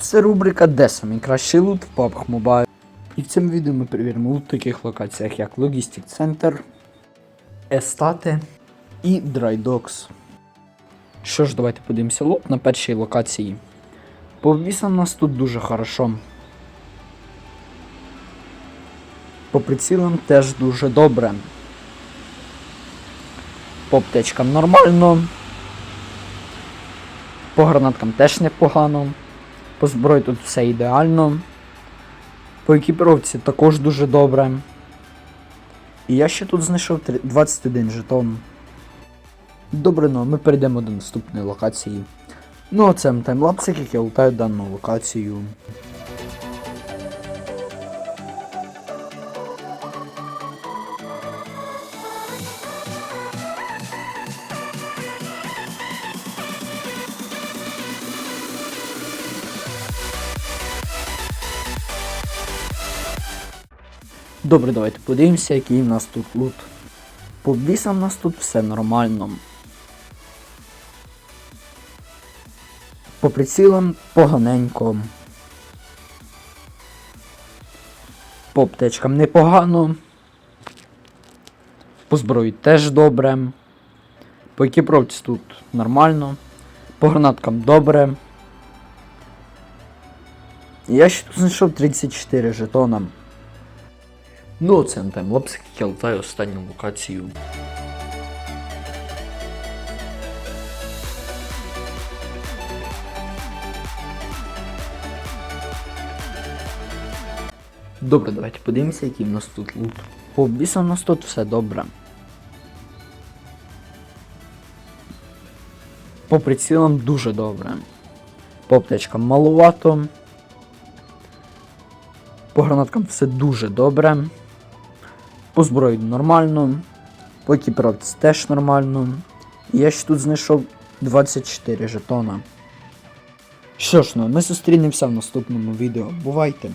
Це рубрика Де самий кращий лут в PUBG Mobile. І в цьому відео ми перевіримо лут в таких локаціях, як Logistic Center, Естати і Dry Docks. Що ж, давайте подивимося лут на першій локації. По обвісам нас тут дуже хорошо. По прицілам теж дуже добре. По аптечкам нормально. По гранаткам теж непогано. По зброї тут все ідеально. По екіпіровці також дуже добре. І я ще тут знайшов 21 жетон. Добре, ну ми перейдемо до наступної локації. Ну а це таймлапсик, як я лутаю дану локацію. Добре, давайте подивимося, який в нас тут лут. По бісам в нас тут все нормально. По прицілам поганенько. По аптечкам непогано. По зброї теж добре. По екіпровці тут нормально. По гранаткам добре. Я ще тут знайшов 34 жетона. Ну, це на таймлапс, як я останню локацію. Добре, давайте подивимося, який в нас тут лут. По бісам у нас тут все добре. По прицілам дуже добре. По аптечкам маловато. По гранаткам все дуже добре. По зброї нормально. По екіпіровці теж нормально. Я ще тут знайшов 24 жетона. Що ж, ну, ми зустрінемося в наступному відео. Бувайте!